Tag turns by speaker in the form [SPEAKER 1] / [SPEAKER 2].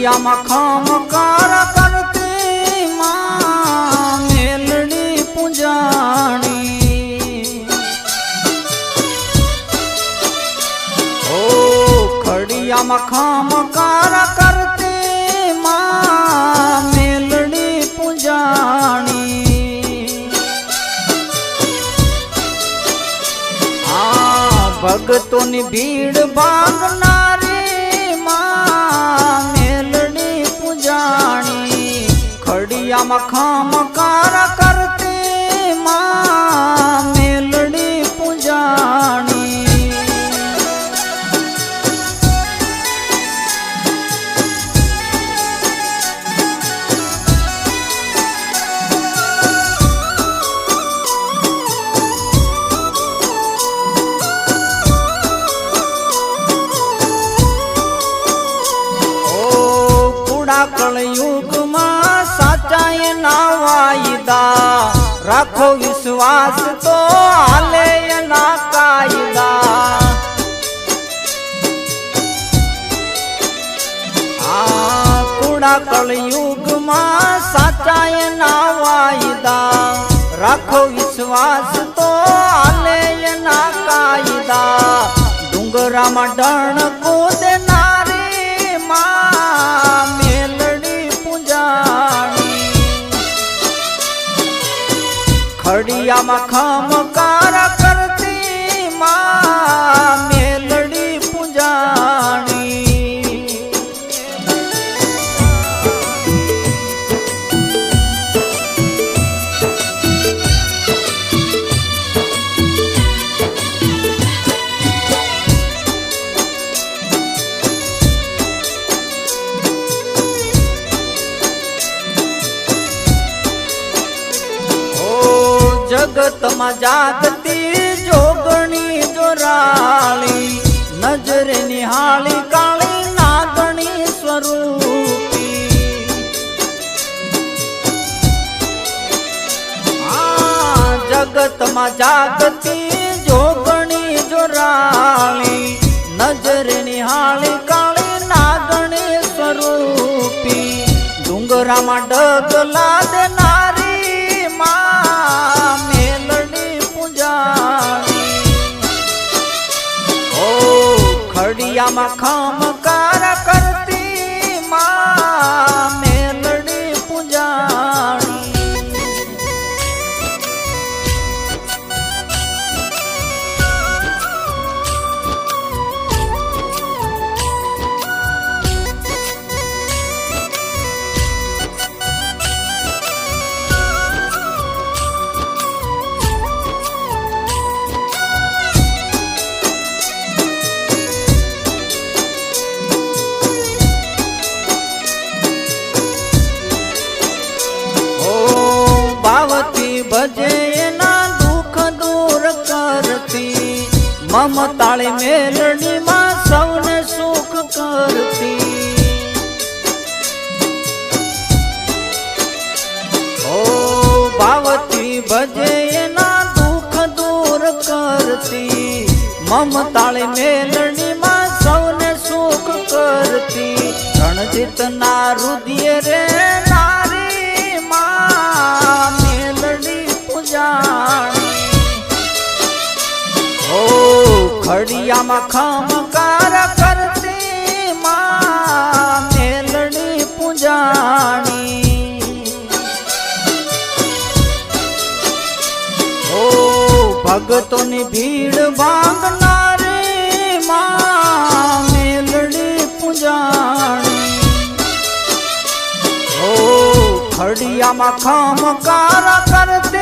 [SPEAKER 1] ખડિયામાં કર કરતી મેલણી પૂજાણી. ઓ ખડિયામાં ખમકાર કરતી મેલણી પૂજાણી. આ ભક્તોની ભીડ ભાગનારી ખડિયામાં ખમકાર રાખો વિશ્વાસ તો હાલે એના કાયદા. આ કુડા કળયુગમાં સાચા એના વાયદા. રાખો વિશ્વાસ તો હાલે એના કાયદા. ડુંગરામાં ડણ કૂદનારી ખડિયામાં ખમકાર કરતી જગતમાં જાગતી જોગણી જોરાળી, નજરે નિહાળી કાળી નાગણી સ્વરૂપી. આ જગતમાં જાગતી જોગણી જોરાળી, નજરે નિહાળી કાળી નાગણી સ્વરૂપી. ડુંગરામાં ડગલા દેનારી ખડિયામાં ખમકાર મમતાળી મેલડી માં સૌને સુખ કરતી. ઓ બાવતી ભજે એના દુઃખ દૂર કરતી. મમતાળી મેલડી માં સૌને સુખ કરતી. રણજીત ના રુદિય રે ખડિયામાં ખમકાર કરતી માં મેલડી પૂજાણી. ઓ ભગતોની ભીડ ભાંગનારી માં મેલડી પૂજાણી. ઓ ખડિયામાં ખમકાર કરતી